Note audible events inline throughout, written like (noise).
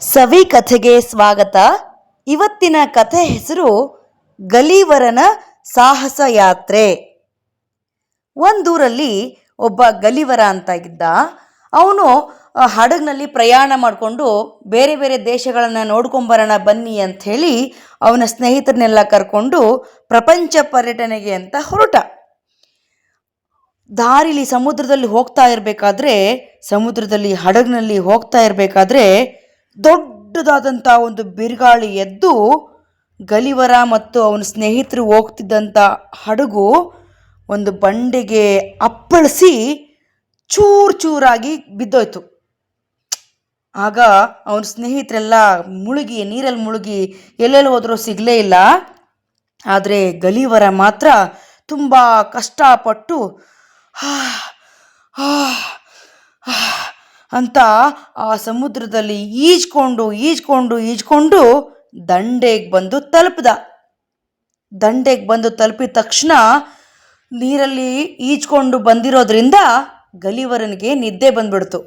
ಸವಿ ಕಥೆಗೆ ಸ್ವಾಗತ. ಇವತ್ತಿನ ಕಥೆ ಹೆಸರು ಗಲೀವರನ ಸಾಹಸ ಯಾತ್ರೆ. ಒಂದೂರಲ್ಲಿ ಒಬ್ಬ ಗಲಿವರ ಅಂತ ಇದ್ದ ಅವನು ಹಡಗಿನಲ್ಲಿ ಪ್ರಯಾಣ ಮಾಡಿಕೊಂಡು ಬೇರೆ ಬೇರೆ ದೇಶಗಳನ್ನು ನೋಡ್ಕೊಂಬರೋಣ ಬನ್ನಿ ಅಂತ ಹೇಳಿ ಅವನ ಸ್ನೇಹಿತರನ್ನೆಲ್ಲ ಕರ್ಕೊಂಡು ಪ್ರಪಂಚ ಪರ್ಯಟನೆಗೆ ಅಂತ ಹೊರಟ. ದಾರಿಲಿ ಸಮುದ್ರದಲ್ಲಿ ಹೋಗ್ತಾ ಇರಬೇಕಾದ್ರೆ, ಸಮುದ್ರದಲ್ಲಿ, ಹಡಗಿನಲ್ಲಿ ಹೋಗ್ತಾ ಇರಬೇಕಾದ್ರೆ ದೊಡ್ಡದಾದಂಥ ಒಂದು ಬಿರುಗಾಳಿ ಎದ್ದು ಗಲಿವರ ಮತ್ತು ಅವನ ಸ್ನೇಹಿತರು ಹೋಗ್ತಿದ್ದಂಥ ಹಡಗು ಒಂದು ಬಂಡೆಗೆ ಅಪ್ಪಳಿಸಿ ಚೂರು ಚೂರಾಗಿ ಬಿದ್ದೋಯ್ತು. ಆಗ ಅವನ ಸ್ನೇಹಿತರೆಲ್ಲ ಮುಳುಗಿ, ನೀರಲ್ಲಿ ಮುಳುಗಿ ಎಲ್ಲೆಲ್ಲಿ ಹೋದರೂ ಸಿಗಲೇ ಇಲ್ಲ. ಆದರೆ ಗಲಿವರ ಮಾತ್ರ ತುಂಬ ಕಷ್ಟಪಟ್ಟು ಹಾ ಹಾ ಅಂತ ಆ ಸಮುದ್ರದಲ್ಲಿ ಈಜ್ಕೊಂಡು ಈಜ್ಕೊಂಡು ಈಜ್ಕೊಂಡು ದಂಡೆಗೆ ಬಂದು ತಲುಪ್ದ. ದಂಡೆಗೆ ಬಂದು ತಲುಪಿದ ತಕ್ಷಣ ನೀರಲ್ಲಿ ಈಜ್ಕೊಂಡು ಬಂದಿರೋದ್ರಿಂದ ಗಲಿವರನಿಗೆ ನಿದ್ದೆ ಬಂದ್ಬಿಡ್ತು.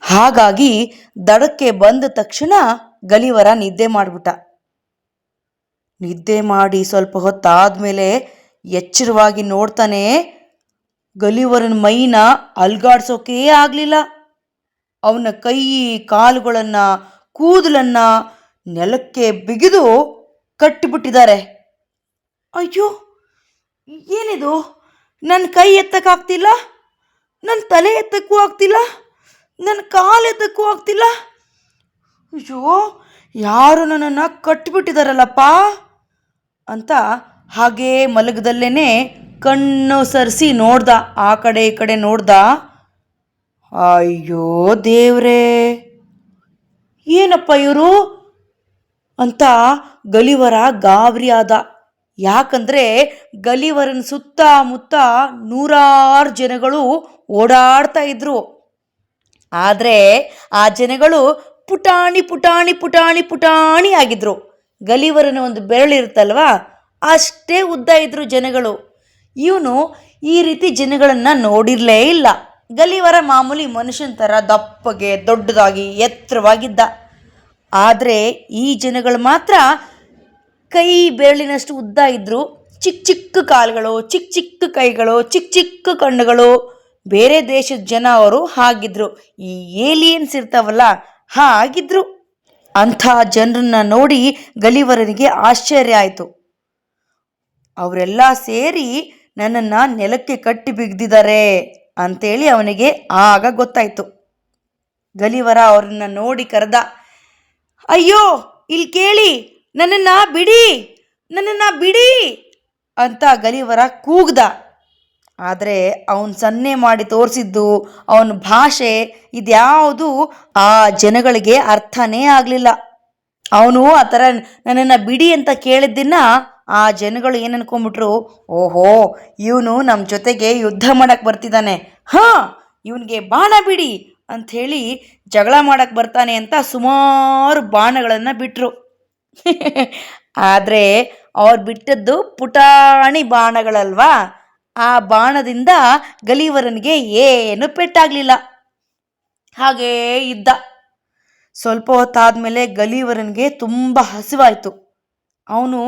ಹಾಗಾಗಿ ದಡಕ್ಕೆ ಬಂದ ತಕ್ಷಣ ಗಲಿವರ ನಿದ್ದೆ ಮಾಡಿಬಿಟ್ಟ. ನಿದ್ದೆ ಮಾಡಿ ಸ್ವಲ್ಪ ಹೊತ್ತಾದ್ಮೇಲೆ ಎಚ್ಚರವಾಗಿ ನೋಡ್ತಾನೆ ಗಲಿವರನ ಮೈನ ಅಲ್ಗಾಡ್ಸೋಕೇ ಆಗಲಿಲ್ಲ. ಅವನ ಕೈ, ಕಾಲುಗಳನ್ನು, ಕೂದಲನ್ನು ನೆಲಕ್ಕೆ ಬಿಗಿದು ಕಟ್ಟಿಬಿಟ್ಟಿದ್ದಾರೆ. ಅಯ್ಯೋ, ಏನಿದು? ನನ್ನ ಕೈ ಎತ್ತಕ್ಕಾಗ್ತಿಲ್ಲ ನನ್ನ ತಲೆ ಎತ್ತಕ್ಕೂ ಆಗ್ತಿಲ್ಲ? ನನ್ನ ಕಾಲು ಎತ್ತಕ್ಕೂ ಆಗ್ತಿಲ್ಲ? ಅಯ್ಯೋ, ಯಾರು ನನ್ನನ್ನು ಕಟ್ಟಿಬಿಟ್ಟಿದಾರಲ್ಲಪ್ಪ? ಅಂತ ಹಾಗೇ ಮಲಗದಲ್ಲೇ ಕಣ್ಣು ಸರಿಸಿ ನೋಡ್ದ, ಆ ಕಡೆ ಈ ಕಡೆ ನೋಡ್ದ. ಅಯ್ಯೋ ದೇವ್ರೇ, ಏನಪ್ಪ ಇವರು? ಅಂತ ಗಲಿವರ ಗಾಬರಿ ಆದ. ಯಾಕಂದ್ರೆ ಗಲಿವರನ ಸುತ್ತಮುತ್ತ ನೂರಾರು ಜನಗಳು ಓಡಾಡ್ತಾ ಇದ್ರು. ಆದರೆ ಆ ಜನಗಳು ಪುಟಾಣಿ ಪುಟಾಣಿ ಪುಟಾಣಿ ಪುಟಾಣಿ ಆಗಿದ್ರು. ಗಲಿವರನ ಒಂದು ಬೆರಳಿರುತ್ತಲ್ವಾ ಅಷ್ಟೇ ಉದ್ದ ಇದ್ರು ಜನಗಳು. ಇವನು ಈ ರೀತಿ ಜನಗಳನ್ನು ನೋಡಿರಲೇ ಇಲ್ಲ. ಗಲಿವರ ಮಾಮೂಲಿ ಮನುಷ್ಯನ ಥರ ದಪ್ಪಗೆ ದೊಡ್ಡದಾಗಿ ಎತ್ತರವಾಗಿದ್ದ. ಆದರೆ ಈ ಜನಗಳು ಮಾತ್ರ ಕೈ ಬೆರಳಿನಷ್ಟು ಉದ್ದ ಇದ್ದರು ಚಿಕ್ಕ ಚಿಕ್ಕ ಕಾಲುಗಳು ಚಿಕ್ಕ ಚಿಕ್ಕ ಕೈಗಳು ಚಿಕ್ಕ ಚಿಕ್ಕ ಕಣ್ಣುಗಳು. ಬೇರೆ ದೇಶದ ಜನ ಅವರು ಹಾಗಿದ್ರು. ಈ ಏಲಿಯನ್ಸ್ ಇರ್ತಾವಲ್ಲ, ಹಾಗಿದ್ರು. ಅಂಥ ಜನರನ್ನ ನೋಡಿ ಗಲಿವರನಿಗೆ ಆಶ್ಚರ್ಯ ಆಯಿತು. ಅವರೆಲ್ಲ ಸೇರಿ ನನ್ನನ್ನು ನೆಲಕ್ಕೆ ಕಟ್ಟಿ ಬಿಗ್ದಿದ್ದಾರೆ. ಅಂತೇಳಿ ಅವನಿಗೆ ಆಗ ಗೊತ್ತಾಯ್ತು. ಗಲಿವರ ಅವ್ರನ್ನ ನೋಡಿ ಕರೆದ, ಅಯ್ಯೋ ಇಲ್ಲಿ ಕೇಳಿ, ನನ್ನನ್ನು ಬಿಡಿ ನನ್ನನ್ನು ಬಿಡಿ ಅಂತ ಗಲಿವರ ಕೂಗ್ದ. ಆದರೆ ಅವನು ಸನ್ನೆ ಮಾಡಿ ತೋರಿಸಿದ್ದು, ಅವನ ಭಾಷೆ ಇದ್ಯಾವುದು ಆ ಜನಗಳಿಗೆ ಅರ್ಥನೇ ಆಗಲಿಲ್ಲ. ಅವನು ಆ ಥರ ನನ್ನನ್ನು ಬಿಡಿ ಅಂತ ಕೇಳಿದ್ದನ್ನ ಆ ಜನಗಳು ಏನು ಅನ್ಕೊಂಬಿಟ್ರು ಓಹೋ, ಇವನು ನಮ್ಮ ಜೊತೆಗೆ ಯುದ್ಧ ಮಾಡಕ್ಕೆ ಬರ್ತಿದ್ದಾನೆ ಹಾಂ, ಇವನಿಗೆ ಬಾಣ ಬಿಡಿ ಅಂಥೇಳಿ ಜಗಳ ಮಾಡಕ್ಕೆ ಬರ್ತಾನೆ ಅಂತ ಸುಮಾರು ಬಾಣಗಳನ್ನು ಬಿಟ್ಟರು (laughs) ಆದರೆ ಅವ್ರು ಬಿಟ್ಟದ್ದು ಪುಟಾಣಿ ಬಾಣಗಳಲ್ವಾ? ಆ ಬಾಣದಿಂದ ಗಲೀವರನಿಗೆ ಏನು ಪೆಟ್ಟಾಗಲಿಲ್ಲ. ಹಾಗೇ ಇದ್ದ. ಸ್ವಲ್ಪ ಹೊತ್ತಾದಮೇಲೆ ಗಲೀವರನಿಗೆ ತುಂಬ ಹಸಿವಾಯಿತು. ಅವನು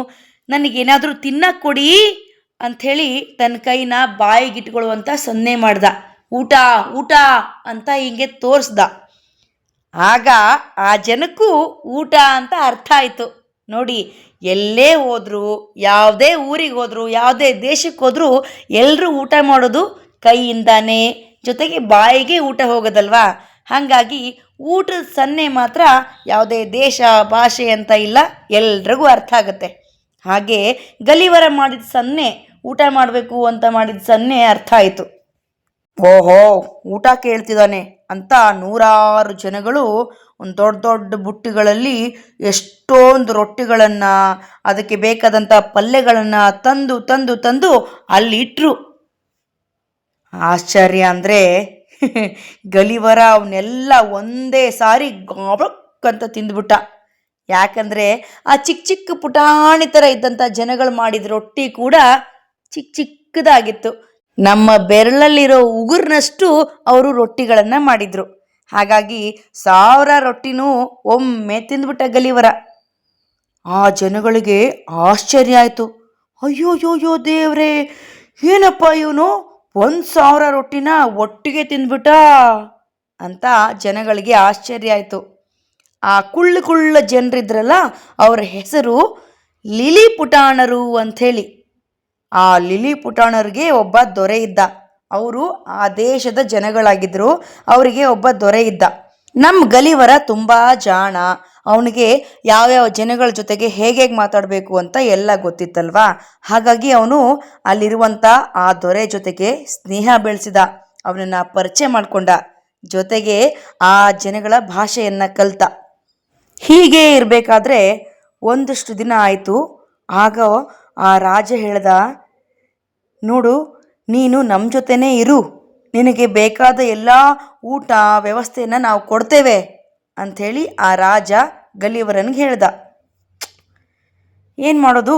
ನನಗೇನಾದರೂ ತಿನ್ನಕ್ಕೆ ಕೊಡಿ ಅಂಥೇಳಿ ತನ್ನ ಕೈನ ಬಾಯಿಗಿಟ್ಕೊಳ್ಳುವಂಥ ಸನ್ನೆ ಮಾಡ್ದ. ಊಟ ಊಟ ಅಂತ ಹಿಂಗೆ ತೋರಿಸ್ದ. ಆಗ ಆ ಜನಕ್ಕೂ ಊಟ ಅಂತ ಅರ್ಥ ಆಯಿತು. ನೋಡಿ, ಎಲ್ಲೇ ಹೋದರೂ, ಯಾವುದೇ ಊರಿಗೆ ಹೋದರೂ, ಯಾವುದೇ ದೇಶಕ್ಕೆ ಹೋದರೂ ಎಲ್ಲರೂ ಊಟ ಮಾಡೋದು ಕೈಯಿಂದಾನೇ, ಜೊತೆಗೆ ಬಾಯಿಗೆ ಊಟ ಹೋಗೋದಲ್ವಾ? ಹಾಗಾಗಿ ಊಟದ ಸನ್ನೆ ಮಾತ್ರ ಯಾವುದೇ ದೇಶ, ಭಾಷೆ ಅಂತ ಇಲ್ಲ, ಎಲ್ರಿಗೂ ಅರ್ಥ ಆಗುತ್ತೆ. ಹಾಗೆ ಗಲಿವರ ಮಾಡಿದ ಸನ್ನೆ ಊಟ ಮಾಡಬೇಕು ಅಂತ ಮಾಡಿದ ಸನ್ನೆ ಅರ್ಥ ಆಯಿತು. ಓಹೋ, ಊಟ ಕೇಳ್ತಿದ್ದಾನೆ ಅಂತ ನೂರಾರು ಜನಗಳು ಒಂದು ದೊಡ್ಡ ದೊಡ್ಡ ಬುಟ್ಟಿಗಳಲ್ಲಿ ಎಷ್ಟೊಂದು ರೊಟ್ಟಿಗಳನ್ನು, ಅದಕ್ಕೆ ಬೇಕಾದಂಥ ಪಲ್ಯಗಳನ್ನು ತಂದು ತಂದು ತಂದು ಅಲ್ಲಿ ಇಟ್ಟರು ಆಶ್ಚರ್ಯ ಅಂದರೆ (laughs) ಗಲಿವರ ಅವನ್ನೆಲ್ಲ ಒಂದೇ ಸಾರಿ ಗಾಬಕ್ಕಂತ ತಿಂದ್ಬಿಟ್ಟ. ಯಾಕಂದರೆ ಆ ಚಿಕ್ಕ ಚಿಕ್ಕ ಪುಟಾಣಿ ಥರ ಇದ್ದಂಥ ಜನಗಳು ಮಾಡಿದ ರೊಟ್ಟಿ ಕೂಡ ಚಿಕ್ಕ ಚಿಕ್ಕದಾಗಿತ್ತು. ನಮ್ಮ ಬೆರಳಲ್ಲಿರೋ ಉಗುರಿನಷ್ಟು ಅವರು ರೊಟ್ಟಿಗಳನ್ನು ಮಾಡಿದರು. ಹಾಗಾಗಿ ಸಾವಿರ ರೊಟ್ಟಿನೂ ಒಮ್ಮೆ ತಿಂದ್ಬಿಟ್ಟ ಗಲಿವರ. ಆ ಜನಗಳಿಗೆ ಆಶ್ಚರ್ಯ ಆಯಿತು. ಅಯ್ಯೋ ಯೋ ಯೋ ದೇವ್ರೇ, ಏನಪ್ಪ ಇವನು? ಒಂದು ಸಾವಿರ ರೊಟ್ಟಿನ ಒಟ್ಟಿಗೆ ತಿಂದ್ಬಿಟ್ಟ ಅಂತ ಜನಗಳಿಗೆ ಆಶ್ಚರ್ಯ ಆಯಿತು. ಆ ಕುಳ್ಳು ಕುಳ್ಳ ಜನರಿದ್ರಲ್ಲ ಅವರ ಹೆಸರು ಲಿಲಿ ಪುಟಾಣರು ಅಂಥೇಳಿ. ಆ ಲಿಲಿ ಪುಟಾಣರಿಗೆ ಒಬ್ಬ ದೊರೆ ಇದ್ದ. ಅವರು ಆ ದೇಶದ ಜನಗಳಾಗಿದ್ದರು ಅವರಿಗೆ ಒಬ್ಬ ದೊರೆ ಇದ್ದ. ನಮ್ಮ ಗಲಿವರ ತುಂಬ ಜಾಣ. ಅವನಿಗೆ ಯಾವ್ಯಾವ ಜನಗಳ ಜೊತೆಗೆ ಹೇಗೆ ಹೇಗೆ ಮಾತಾಡಬೇಕು ಅಂತ ಎಲ್ಲ ಗೊತ್ತಿತ್ತಲ್ವಾ? ಹಾಗಾಗಿ ಅವನು ಅಲ್ಲಿರುವಂಥ ಆ ದೊರೆ ಜೊತೆಗೆ ಸ್ನೇಹ ಬೆಳೆಸಿದ. ಅವನನ್ನು ಪರಿಚಯ ಮಾಡಿಕೊಂಡ. ಜೊತೆಗೆ ಆ ಜನಗಳ ಭಾಷೆಯನ್ನು ಕಲಿತ. ಹೀಗೆ ಇರಬೇಕಾದ್ರೆ ಒಂದಷ್ಟು ದಿನ ಆಯಿತು. ಆಗ ಆ ರಾಜ ಹೇಳ್ದ, ನೋಡು, ನೀನು ನಮ್ಮ ಜೊತೆನೇ ಇರು. ನಿನಗೆ ಬೇಕಾದ ಎಲ್ಲ ಊಟ ವ್ಯವಸ್ಥೆಯನ್ನು ನಾವು ಕೊಡ್ತೇವೆ ಅಂಥೇಳಿ ಆ ರಾಜ ಗಲಿವರನ್ಗೆ ಹೇಳ್ದ. ಏನು ಮಾಡೋದು?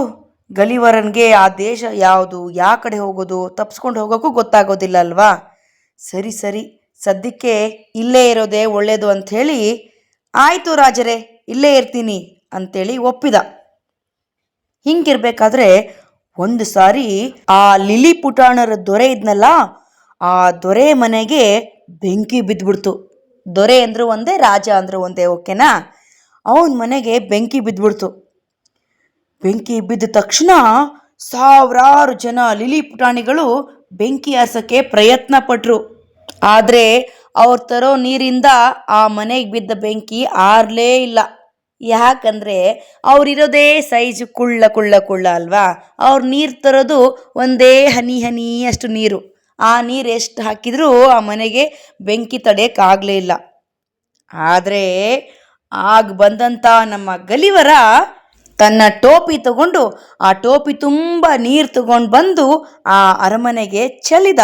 ಗಲಿವರನ್ಗೆ ಆ ದೇಶ ಯಾವುದು ಯಾವ ಕಡೆ ಹೋಗೋದು ತಪ್ಪಿಸ್ಕೊಂಡು ಹೋಗೋಕ್ಕೂ ಗೊತ್ತಾಗೋದಿಲ್ಲ ಅಲ್ವಾ? ಸರಿ ಸರಿ, ಸದ್ಯಕ್ಕೆ ಇಲ್ಲೇ ಇರೋದೇ ಒಳ್ಳೆಯದು ಅಂಥೇಳಿ ಆಯಿತು ರಾಜರೇ, ಇಲ್ಲೇ ಇರ್ತೀನಿ ಅಂತೇಳಿ ಒಪ್ಪಿದ. ಹಿಂಗಿರ್ಬೇಕಾದ್ರೆ ಒಂದು ಸಾರಿ ಆ ಲಿಲಿ ಪುಟಾಣರ ದೊರೆ ಇದ್ನಲ್ಲ, ಆ ದೊರೆ ಮನೆಗೆ ಬೆಂಕಿ ಬಿದ್ದ್ಬಿಡ್ತು ದೊರೆ ಅಂದ್ರು ಒಂದೇ, ರಾಜ ಅಂದರು ಒಂದೇ, ಓಕೆನಾ? ಅವನ ಮನೆಗೆ ಬೆಂಕಿ ಬಿದ್ದ್ಬಿಡ್ತು ಬೆಂಕಿ ಬಿದ್ದ ತಕ್ಷಣ ಸಾವಿರಾರು ಜನ ಲಿಲಿ ಪುಟಾಣಿಗಳು ಬೆಂಕಿ ಹಾಸೋಕ್ಕೆ ಪ್ರಯತ್ನ ಪಟ್ಟರು ಆದರೆ ಅವ್ರು ತರೋ ನೀರಿಂದ ಆ ಮನೆಗೆ ಬಿದ್ದ ಬೆಂಕಿ ಆರಲೇ ಇಲ್ಲ. ಯಾಕಂದ್ರೆ ಅವರಿರೋದೇ ಸೈಜ್ ಕುಳ್ಳ ಕುಳ್ಳ ಕುಳ್ಳ ಅಲ್ವಾ? ಅವ್ರು ನೀರು ತರೋದು ಒಂದೇ ಹನಿ ಹನಿ ಅಷ್ಟು ನೀರು. ಆ ನೀರು ಎಷ್ಟು ಹಾಕಿದರೂ ಆ ಮನೆಗೆ ಬೆಂಕಿ ತಡೆಯೋಕ್ಕಾಗಲೇ ಇಲ್ಲ. ಆದರೆ ಆಗ ಬಂದಂಥ ನಮ್ಮ ಗಲಿವರ ತನ್ನ ಟೋಪಿ ತಗೊಂಡು ಆ ಟೋಪಿ ತುಂಬ ನೀರು ತಗೊಂಡು ಬಂದು ಆ ಅರಮನೆಗೆ ಚೆಲ್ಲಿದ.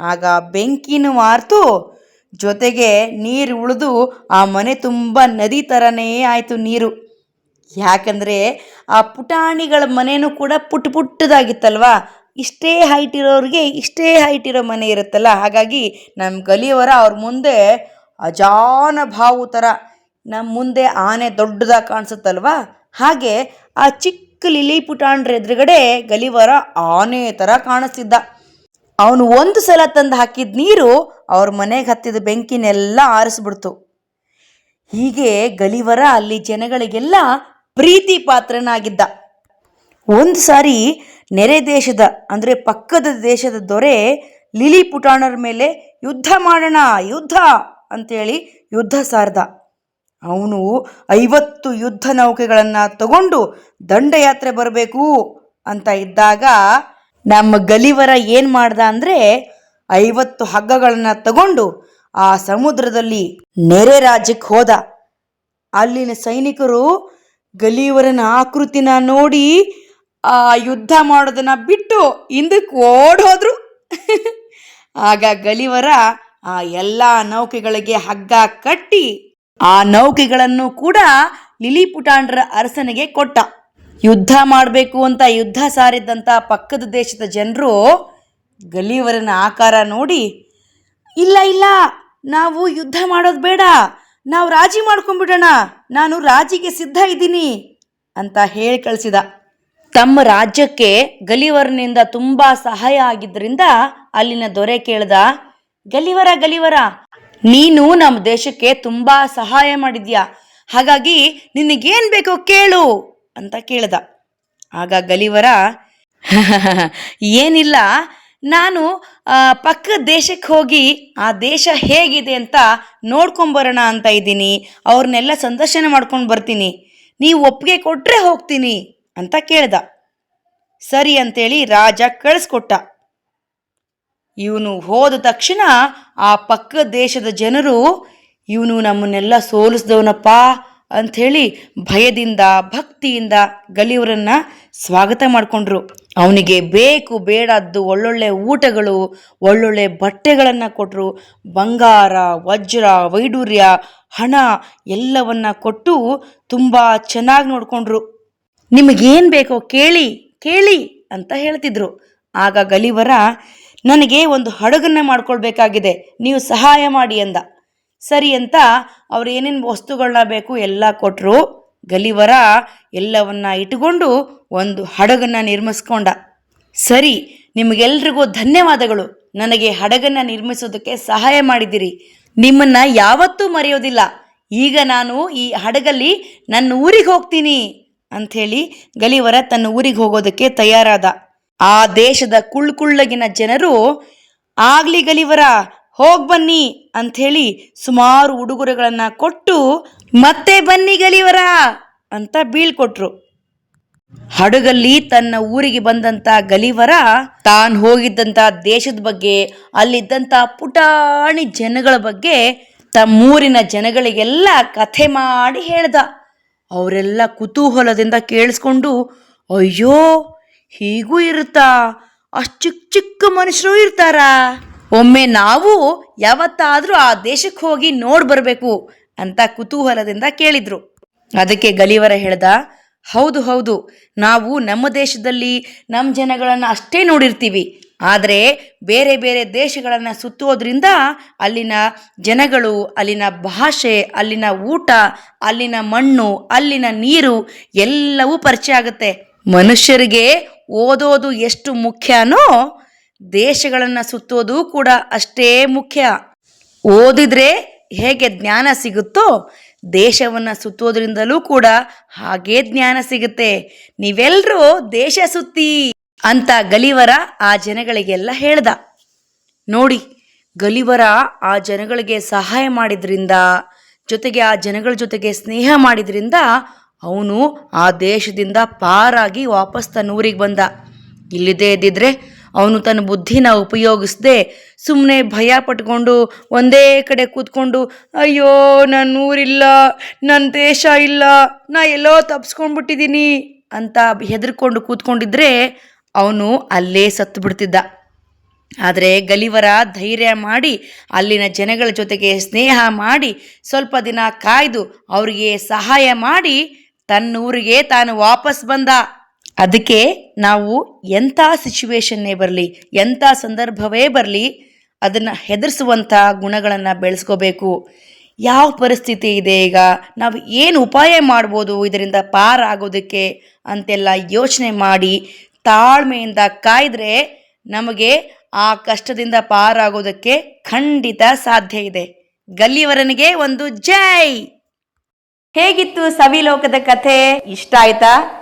ಆಗ ಬೆಂಕಿನೂ ಮಾರ್ತು ಜೊತೆಗೆ ನೀರು ಉಳಿದು ಆ ಮನೆ ತುಂಬ ನದಿ ಥರನೇ ಆಯಿತು ನೀರು. ಯಾಕಂದರೆ ಆ ಪುಟಾಣಿಗಳ ಮನೆಯೂ ಕೂಡ ಪುಟ್ ಪುಟ್ಟದಾಗಿತ್ತಲ್ವಾ? ಇಷ್ಟೇ ಹೈಟ್ ಇರೋರಿಗೆ ಇಷ್ಟೇ ಹೈಟ್ ಇರೋ ಮನೆ ಇರುತ್ತಲ್ಲ? ಹಾಗಾಗಿ ನಮ್ಮ ಗಲಿಯವರ ಅವ್ರ ಮುಂದೆ ಅಜಾನ ಭಾವು ಥರ ನಮ್ಮ ಮುಂದೆ ಆನೆ ದೊಡ್ಡದಾಗಿ ಕಾಣಿಸುತ್ತಲ್ವಾ? ಹಾಗೆ ಆ ಚಿಕ್ಕ ಲಿಲಿ ಪುಟಾಣ್ರ ಎದುರುಗಡೆ ಗಲಿವರ ಆನೆ ಥರ ಕಾಣಿಸ್ತಿದ್ದ. ಅವನು ಒಂದು ಸಲ ತಂದು ಹಾಕಿದ ನೀರು ಅವ್ರ ಮನೆಗೆ ಹತ್ತಿದ ಬೆಂಕಿನೆಲ್ಲ ಆರಿಸ್ಬಿಡ್ತು. ಹೀಗೆ ಗಲಿವರ ಅಲ್ಲಿ ಜನಗಳಿಗೆಲ್ಲ ಪ್ರೀತಿ ಪಾತ್ರನಾಗಿದ್ದ. ಒಂದು ಸಾರಿ ನೆರೆ ದೇಶದ, ಅಂದರೆ ಪಕ್ಕದ ದೇಶದ ದೊರೆ ಲಿಲಿ ಪುಟಾಣರ ಮೇಲೆ ಯುದ್ಧ ಮಾಡೋಣ, ಯುದ್ಧ ಅಂತೇಳಿ ಯುದ್ಧ ಸಾರ್ದ. ಅವನು ಐವತ್ತು ಯುದ್ಧ ನೌಕೆಗಳನ್ನು ತಗೊಂಡು ದಂಡಯಾತ್ರೆ ಬರಬೇಕು ಅಂತ ಇದ್ದಾಗ ನಮ್ಮ ಗಲಿವರ ಏನು ಮಾಡ್ದ ಅಂದರೆ ಐವತ್ತು ಹಗ್ಗಗಳನ್ನು ತಗೊಂಡು ಆ ಸಮುದ್ರದಲ್ಲಿ ನೆರೆ ರಾಜ್ಯಕ್ಕೆ ಹೋದ. ಅಲ್ಲಿನ ಸೈನಿಕರು ಗಲಿವರನ ಆಕೃತಿನ ನೋಡಿ ಆ ಯುದ್ಧ ಮಾಡೋದನ್ನ ಬಿಟ್ಟು ಹಿಂದಕ್ಕೆ ಓಡೋದ್ರು. ಆಗ ಗಲಿವರ ಆ ಎಲ್ಲ ನೌಕೆಗಳಿಗೆ ಹಗ್ಗ ಕಟ್ಟಿ ಆ ನೌಕೆಗಳನ್ನು ಕೂಡ ಲಿಲಿಪುಟಾಂಡ್ರ ಅರಸನಿಗೆ ಕೊಟ್ಟ. ಯುದ್ಧ ಮಾಡಬೇಕು ಅಂತ ಯುದ್ಧ ಸಾರಿದ್ದಂಥ ಪಕ್ಕದ ದೇಶದ ಜನರು ಗಲಿವರನ ಆಕಾರ ನೋಡಿ, ಇಲ್ಲ ಇಲ್ಲ, ನಾವು ಯುದ್ಧ ಮಾಡೋದು ಬೇಡ, ನಾವು ರಾಜಿ ಮಾಡ್ಕೊಂಡ್ಬಿಡೋಣ, ನಾನು ರಾಜಿಗೆ ಸಿದ್ಧ ಇದ್ದೀನಿ ಅಂತ ಹೇಳಿ ಕಳಿಸಿದ. ತಮ್ಮ ರಾಜ್ಯಕ್ಕೆ ಗಲಿವರನಿಂದ ತುಂಬ ಸಹಾಯ ಆಗಿದ್ದರಿಂದ ಅಲ್ಲಿನ ದೊರೆ ಕೇಳ್ದ ಗಲಿವರ ಗಲಿವರ ನೀನು ನಮ್ಮ ದೇಶಕ್ಕೆ ತುಂಬ ಸಹಾಯ ಮಾಡಿದ್ಯಾ, ಹಾಗಾಗಿ ನಿನಗೇನು ಬೇಕೋ ಕೇಳು. ಅಂತ ಕೇಳ್ದ. ಆಗ ಗಲಿವರ, ಏನಿಲ್ಲ, ನಾನು ಪಕ್ಕದ ದೇಶಕ್ಕೆ ಹೋಗಿ, ಆ ದೇಶ ಹೇಗಿದೆ ಅಂತ ನೋಡ್ಕೊಂಬರೋಣ ಅಂತ ಇದ್ದೀನಿ. ಅವ್ರನ್ನೆಲ್ಲ ಸಂದರ್ಶನ ಮಾಡ್ಕೊಂಡು ಬರ್ತೀನಿ. ನೀವು ಒಪ್ಪಿಗೆ ಕೊಟ್ಟರೆ ಹೋಗ್ತೀನಿ ಅಂತ ಕೇಳ್ದ. ಸರಿ ಅಂತೇಳಿ ರಾಜ ಕಳಿಸ್ಕೊಟ್ಟ. ಇವನು ಹೋದ ತಕ್ಷಣ ಆ ಪಕ್ಕ ದೇಶದ ಜನರು, ಇವನು ನಮ್ಮನ್ನೆಲ್ಲ ಸೋಲಿಸ್ದವನಪ್ಪ ಅಂಥೇಳಿ ಭಯದಿಂದ, ಭಕ್ತಿಯಿಂದ ಗಲಿವರನ್ನ ಸ್ವಾಗತ ಮಾಡಿಕೊಂಡ್ರು. ಅವನಿಗೆ ಬೇಕು ಬೇಡದ್ದು ಒಳ್ಳೊಳ್ಳೆ ಊಟಗಳು, ಒಳ್ಳೊಳ್ಳೆ ಬಟ್ಟೆಗಳನ್ನು ಕೊಟ್ಟರು ಬಂಗಾರ, ವಜ್ರ, ವೈಡೂರ್ಯ, ಹಣ ಎಲ್ಲವನ್ನ ಕೊಟ್ಟು ತುಂಬ ಚೆನ್ನಾಗಿ ನೋಡಿಕೊಂಡ್ರು. ನಿಮಗೇನು ಬೇಕೋ ಕೇಳಿ ಕೇಳಿ ಅಂತ ಹೇಳ್ತಿದ್ರು. ಆಗ ಗಲಿವರ, ನನಗೆ ಒಂದು ಹಡಗನ್ನ ಮಾಡ್ಕೊಳ್ಬೇಕಾಗಿದೆ, ನೀವು ಸಹಾಯ ಮಾಡಿ ಅಂದ. ಸರಿ ಅಂತ ಅವ್ರು ಏನೇನು ವಸ್ತುಗಳನ್ನ ಬೇಕು ಎಲ್ಲ ಕೊಟ್ಟರು ಗಲಿವರ ಎಲ್ಲವನ್ನ ಇಟ್ಟುಕೊಂಡು ಒಂದು ಹಡಗನ್ನು ನಿರ್ಮಿಸ್ಕೊಂಡ. ಸರಿ, ನಿಮಗೆಲ್ರಿಗೂ ಧನ್ಯವಾದಗಳು. ನನಗೆ ಹಡಗನ್ನ ನಿರ್ಮಿಸೋದಕ್ಕೆ ಸಹಾಯ ಮಾಡಿದ್ದೀರಿ. ನಿಮ್ಮನ್ನ ಯಾವತ್ತೂ ಮರೆಯೋದಿಲ್ಲ. ಈಗ ನಾನು ಈ ಹಡಗಲ್ಲಿ ನನ್ನ ಊರಿಗೆ ಹೋಗ್ತೀನಿ ಅಂಥೇಳಿ ಗಲಿವರ ತನ್ನ ಊರಿಗೆ ಹೋಗೋದಕ್ಕೆ ತಯಾರಾದ. ಆ ದೇಶದ ಕುಳ್ಕುಳ್ಳಗಿನ ಜನರು, ಆಗಲಿ ಗಲಿವರ ಹೋಗ್ ಬನ್ನಿ ಅಂಥೇಳಿ ಸುಮಾರು ಉಡುಗೊರೆಗಳನ್ನು ಕೊಟ್ಟು, ಮತ್ತೆ ಬನ್ನಿ ಗಲಿವರ ಅಂತ ಬೀಳ್ಕೊಟ್ರು ಹಡಗಲ್ಲಿ ತನ್ನ ಊರಿಗೆ ಬಂದಂತ ಗಲಿವರ ತಾನು ಹೋಗಿದ್ದಂತ ದೇಶದ ಬಗ್ಗೆ ಅಲ್ಲಿದ್ದಂಥ ಪುಟಾಣಿ ಜನಗಳ ಬಗ್ಗೆ ತಮ್ಮೂರಿನ ಜನಗಳಿಗೆಲ್ಲ ಕಥೆ ಮಾಡಿ ಹೇಳ್ದ. ಅವರೆಲ್ಲ ಕುತೂಹಲದಿಂದ ಕೇಳಿಸ್ಕೊಂಡು, ಅಯ್ಯೋ, ಹೀಗೂ ಇರುತ್ತಾ? ಅಷ್ಟು ಚಿಕ್ಕ ಚಿಕ್ಕ ಮನುಷ್ಯರು ಇರ್ತಾರಾ? ಒಮ್ಮೆ ನಾವು ಯಾವತ್ತಾದರೂ ಆ ದೇಶಕ್ಕೆ ಹೋಗಿ ನೋಡಿ ಬರಬೇಕು ಅಂತ ಕುತೂಹಲದಿಂದ ಕೇಳಿದ್ರು. ಅದಕ್ಕೆ ಗಲಿವರ ಹೇಳ್ದ, ಹೌದು ಹೌದು, ನಾವು ನಮ್ಮ ದೇಶದಲ್ಲಿ ನಮ್ಮ ಜನಗಳನ್ನು ಅಷ್ಟೇ ನೋಡಿರ್ತೀವಿ. ಆದರೆ ಬೇರೆ ಬೇರೆ ದೇಶಗಳನ್ನು ಸುತ್ತುವುದರಿಂದ ಅಲ್ಲಿನ ಜನಗಳು, ಅಲ್ಲಿನ ಭಾಷೆ, ಅಲ್ಲಿನ ಊಟ, ಅಲ್ಲಿನ ಮಣ್ಣು, ಅಲ್ಲಿನ ನೀರು ಎಲ್ಲವೂ ಪರಿಚಯ ಆಗುತ್ತೆ. ಮನುಷ್ಯರಿಗೆ ಓದೋದು ಎಷ್ಟು ಮುಖ್ಯನೋ ದೇಶಗಳನ್ನು ಸುತ್ತೋದು ಕೂಡ ಅಷ್ಟೇ ಮುಖ್ಯ. ಓದಿದ್ರೆ ಹೇಗೆ ಜ್ಞಾನ ಸಿಗುತ್ತೋ ದೇಶವನ್ನು ಸುತ್ತೋದ್ರಿಂದಲೂ ಕೂಡ ಹಾಗೇ ಜ್ಞಾನ ಸಿಗುತ್ತೆ. ನೀವೆಲ್ಲರೂ ದೇಶ ಸುತ್ತಿ ಅಂತ ಗಲಿವರ ಆ ಜನಗಳಿಗೆಲ್ಲ ಹೇಳ್ದ. ನೋಡಿ, ಗಲಿವರ ಆ ಜನಗಳಿಗೆ ಸಹಾಯ ಮಾಡಿದ್ರಿಂದ, ಜೊತೆಗೆ ಆ ಜನಗಳ ಜೊತೆಗೆ ಸ್ನೇಹ ಮಾಡಿದ್ರಿಂದ ಅವನು ಆ ದೇಶದಿಂದ ಪಾರಾಗಿ ವಾಪಸ್ ತನ್ನ ಊರಿಗೆ ಬಂದ. ಇಲ್ಲಿದೆ ಇದ್ದಿದ್ರೆ ಅವನು ತನ್ನ ಬುದ್ಧಿನ ಉಪಯೋಗಿಸದೆ ಸುಮ್ಮನೆ ಭಯ ಪಟ್ಕೊಂಡು ಒಂದೇ ಕಡೆ ಕೂತ್ಕೊಂಡು, ಅಯ್ಯೋ ನನ್ನ ಊರಿಲ್ಲ ನನ್ನ ದೇಶ ಇಲ್ಲ, ನಾ ಎಲ್ಲೋ ತಪ್ಸ್ಕೊಂಡ್ಬಿಟ್ಟಿದ್ದೀನಿ ಅಂತ ಹೆದರ್ಕೊಂಡು ಕೂತ್ಕೊಂಡಿದ್ರೆ ಅವನು ಅಲ್ಲೇ ಸತ್ತು ಬಿಡ್ತಿದ್ದ. ಆದರೆ ಗಲಿವರ ಧೈರ್ಯ ಮಾಡಿ, ಅಲ್ಲಿನ ಜನಗಳ ಜೊತೆಗೆ ಸ್ನೇಹ ಮಾಡಿ, ಸ್ವಲ್ಪ ದಿನ ಕಾಯ್ದು ಅವರಿಗೆ ಸಹಾಯ ಮಾಡಿ ತನ್ನ ಊರಿಗೆ ತಾನು ವಾಪಸ್ ಬಂದ. ಅದಕ್ಕೆ ನಾವು ಎಂಥ ಸಿಚುವೇಶನ್ನೇ ಬರಲಿ, ಎಂಥ ಸಂದರ್ಭವೇ ಬರಲಿ, ಅದನ್ನು ಹೆದರಿಸುವಂಥ ಗುಣಗಳನ್ನು ಬೆಳೆಸ್ಕೋಬೇಕು. ಯಾವ ಪರಿಸ್ಥಿತಿ ಇದೆ ಈಗ? ನಾವು ಏನು ಉಪಾಯ ಮಾಡ್ಬೋದು ಇದರಿಂದ ಪಾರಾಗೋದಕ್ಕೆ ಅಂತೆಲ್ಲ ಯೋಚನೆ ಮಾಡಿ, ತಾಳ್ಮೆಯಿಂದ ಕಾಯ್ದರೆ ನಮಗೆ ಆ ಕಷ್ಟದಿಂದ ಪಾರಾಗೋದಕ್ಕೆ ಖಂಡಿತ ಸಾಧ್ಯ ಇದೆ. ಗಲ್ಲಿಯವರನಿಗೆ ಒಂದು ಜೈ! ಹೇಗಿತ್ತು ಸವಿಲೋಕದ ಕಥೆ? ಇಷ್ಟ ಆಯ್ತಾ?